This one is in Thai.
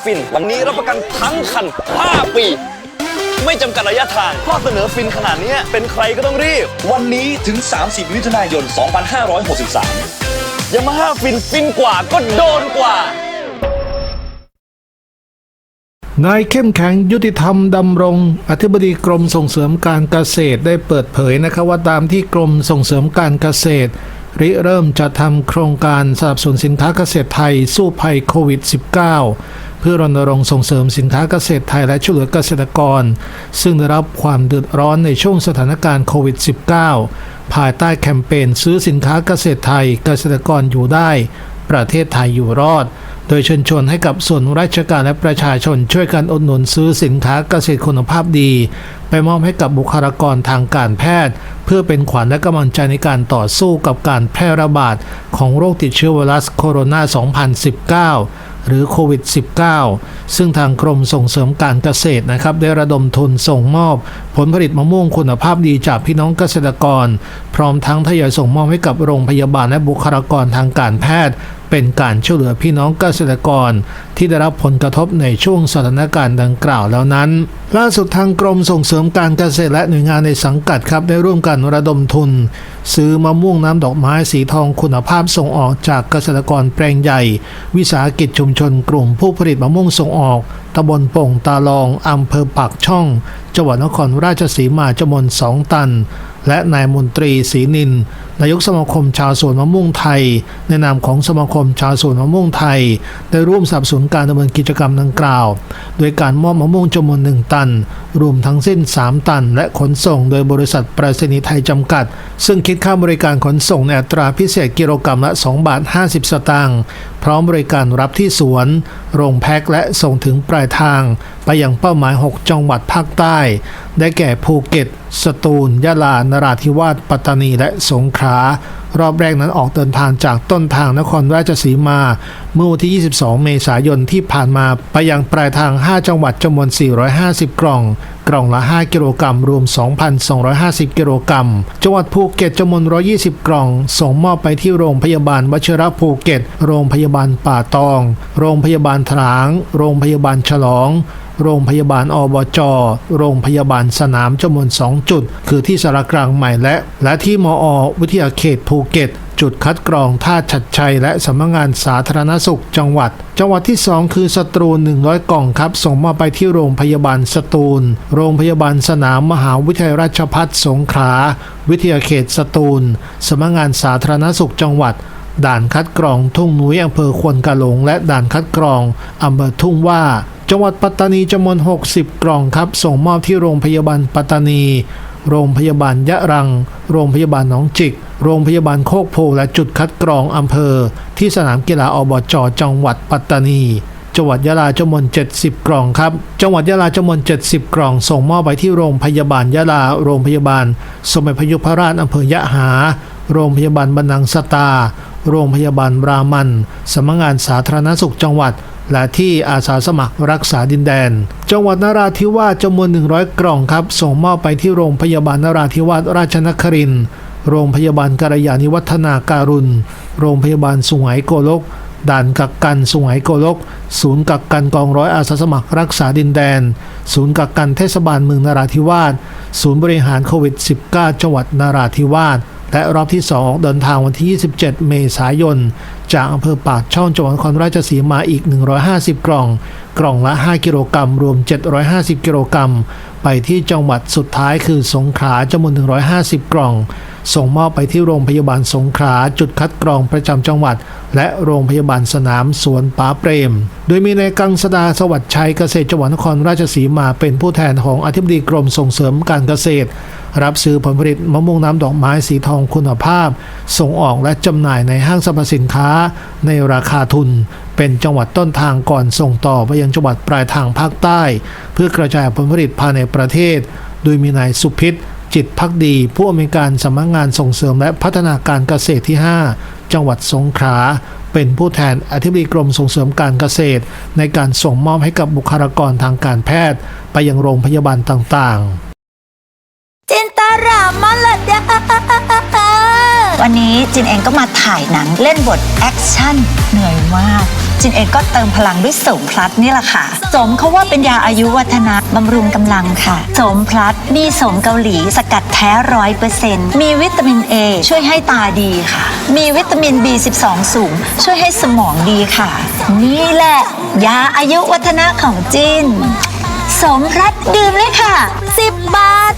าฟิน วันนี้รับประกันทั้งคัน 5 ปี ไม่จำกัดระยะทางข้อเสนอฟินขนาดเนี้ยเป็นใครก็ต้องรีบ วันนี้ถึง 30 มิถุนายน 2563ยามาฮ่าฟินฟินกว่าก็โดนกว่านายเข้มแข็งยุติธรรมดำรง อธิบดีกรมส่งเสริมการเกษตรได้เปิดเผยนะครับว่าตามที่กรมส่งเสริมการเกษตร ริเริ่มจะทำโครงการสนับสนุนสินค้าเกษตรไทยสู้ภัยโควิด -19 เพื่อรณรงค์ส่งเสริมสินค้าเกษตรไทยและช่วยเหลือเกษตรกร ซึ่งได้รับความเดือดร้อนในช่วงสถานการณ์โควิด -19 ภายใต้แคมเปญซื้อสินค้าเกษตรไทยเกษตรกรอยู่ได้ ประเทศไทยอยู่รอด โดยเชิญชวนให้กับส่วนราชการและประชาชนช่วยกันอุดหนุนซื้อสินค้าเกษตรคุณภาพดี ไปมอบให้กับบุคลากรทางการแพทย์ เพื่อเป็นขวัญและกำลังใจในการต่อสู้กับการแพร่ระบาดของโรคติดเชื้อไวรัสโคโรนา 2019 หรือโควิด -19 ซึ่งทางกรมส่งเสริมการเกษตรนะครับ ได้ระดมทุนส่งมอบ ผลผลิตมะม่วงคุณภาพดีจากพี่น้องเกษตรกร พร้อมทั้งทยอยส่งมอบให้กับโรงพยาบาลและบุคลากรทางการแพทย์ เป็นการช่วยเหลือพี่น้องเกษตรกร ที่ได้รับผลกระทบในช่วงสถานการณ์ดังกล่าวแล้วนั้น ล่าสุดทางกรมส่งเสริมการเกษตรและหน่วยงานในสังกัดครับได้ร่วมกันระดมทุน ซื้อมะม่วงน้ำดอกไม้สีทองคุณภาพส่งออกจากเกษตรกรแปลงใหญ่ วิสาหกิจชุมชนกลุ่มผู้ผลิตมะม่วงส่งออกตำบลโป่งตาลองอำเภอปากช่อง จังหวัดนครราชสีมาจำนวนสองตัน และนายมนตรีศรีนิน นายกสมาคมชาวสวนมะม่วงไทย ในนามของสมาคมชาวสวนมะม่วงไทย ได้ร่วมสนับสนุนการดำเนินกิจกรรมดังกล่าว โดยการมอบมะม่วงจำนวนหนึ่งตัน รวมทั้งสิ้น 3 ตัน และขนส่งโดยบริษัทปรษณีย์ไทยจำกัด ซึ่งคิดค่าบริการขนส่งในอัตราพิเศษกิโลกรัมละ 2 บาท 50 สตางค์พร้อมบริการรับที่สวน โรงแพ็คและส่งถึงปลายทาง ไปยังเป้าหมาย 6 จังหวัดภาคใต้ ได้แก่ภูเก็ต สตูล ยะลา นราธิวาส ปัตตานี และสงขลาา รอบแรกนั้นออกเดินทางจากต้นทางนครราชสีมา เมื่อวันที่ 22 เมษายนที่ผ่านมาไปยังปลายทาง 5 จังหวัดจำนวน 450 กล่อง กล่องละ 5 กิโลกรัมรวม 2,250 กิโลกรัมจังหวัดภูเก็ตจำนวน 120 กล่อง ส่งมอบไปที่โรงพยาบาลวชิระภูเก็ต โรงพยาบาลป่าตอง โรงพยาบาลถลาง โรงพยาบาลฉลอง โรงพยาบาลอบจ โรงพยาบาลสนามจำนวน 2 จุด คือที่สารกลางใหม่และ และที่มอ วิทยาเขตภูเก็ต จุดคัดกรองท่าชัดชัย และสำนักงานสาธารณสุขจังหวัด จังหวัดที่ 2 คือสตูล 100 กล่องครับ ส่งมอบไปที่โรงพยาบาลสตูล โรงพยาบาลสนามมหาวิทยาลัยราชภัฏสงขลา วิทยาเขตสตูล สำนักงานสาธารณสุขจังหวัดด่านคัดกรองทุ่งนุ้ยอำเภอควนกะหลง และด่านคัดกรองอำเภอทุ่งว่า จังหวัดปัตตานีจำนวน 60 กล่องครับ ส่งมอบที่โรงพยาบาลปัตตานี โรงพยาบาลยะรัง โรงพยาบาลหนองจิก โรงพยาบาลโคกโพและจุดคัดกรองอำเภอ ที่สนามกีฬาอบจจังหวัดปัตตานีจังหวัดยะลาจำนวน 70 กล่องครับ จังหวัดยะลาจำนวน 70 กล่อง ส่งมอบไปที่โรงพยาบาลยะลา โรงพยาบาล สมเด็จพยุพราชอำเภอยะหา โรงพยาบาลบันนังสตา โรงพยาบาลรามัน สำนักงานสาธารณสุขจังหวัด และที่อาสาสมัครรักษาดินแดน จังหวัดนราธิวาสจำนวน 100 กล่องครับ ส่งมอบไปที่โรงพยาบาลนราธิวาสราชนครินทร์โรงพยาบาลกัลยาณิวัฒนาการุณ โรงพยาบาลสุไหงโกลก ด่านกักกันสุไหงโกลก ศูนย์กักกันกองร้อยอาสาสมัครรักษาดินแดน ศูนย์กักกันเทศบาลเมืองนราธิวาส ศูนย์บริหารโควิด -19 จังหวัดนราธิวาส และรอบที่ 2 เดินทางวันที่ 27 เมษายน จากอำเภอปากช่องจังหวัดนครราชสีมาอีก 150 กล่อง กล่องละ 5 กิโลกรัมรวม 750 กิโลกรัมไปที่จังหวัดสุดท้ายคือสงขลาจำนวน 150 กล่อง ส่งมอบไปที่โรงพยาบาลสงขลาจุดคัดกรองประจำจังหวัด และโรงพยาบาลสนามสวนป๋าเปรม โดยมีนายกังสดาสวัสดิ์ชัยเกษตรจังหวัดนครราชสีมาเป็นผู้แทนของอธิบดีกรมส่งเสริมการเกษตร รับซื้อผลผลิตมะม่วงน้ำดอกไม้สีทองคุณภาพ ส่งออกและจำหน่ายในห้างสรรพสินค้า ในราคาทุน เป็นจังหวัดต้นทางก่อนส่งต่อไปยังจังหวัดปลายทางภาคใต้ เพื่อกระจายผลผลิตภายในประเทศ โดยมีนายสุพิษ จิตพักดี ผู้อำนวยการสำนักงานส่งเสริมและพัฒนาการเกษตรที่ 5 จังหวัดสงขลาเป็นผู้แทนอธิบดีกรมส่งเสริมการเกษตร ในการส่งมอบให้กับบุคลากรทางการแพทย์ ไปยังโรงพยาบาลต่างๆ วันนี้จินเองก็มาถ่ายหนังเล่นบทแอคชั่นเหนื่อยมาก จินเองก็เติมพลังด้วยสมพลัสนี่แหละค่ะ สมเขาว่าเป็นยาอายุวัฒนะบำรุงกำลังค่ะ สมพลัสมีสมเกาหลีสกัดแท้ร้อยเปอร์เซ็นต์มีวิตามิน A ช่วยให้ตาดีค่ะ มีวิตามิน B12 สูง ช่วยให้สมองดีค่ะ นี่แหละยาอายุวัฒนะของจินสมพลัสดื่มเลยค่ะ 10 บาท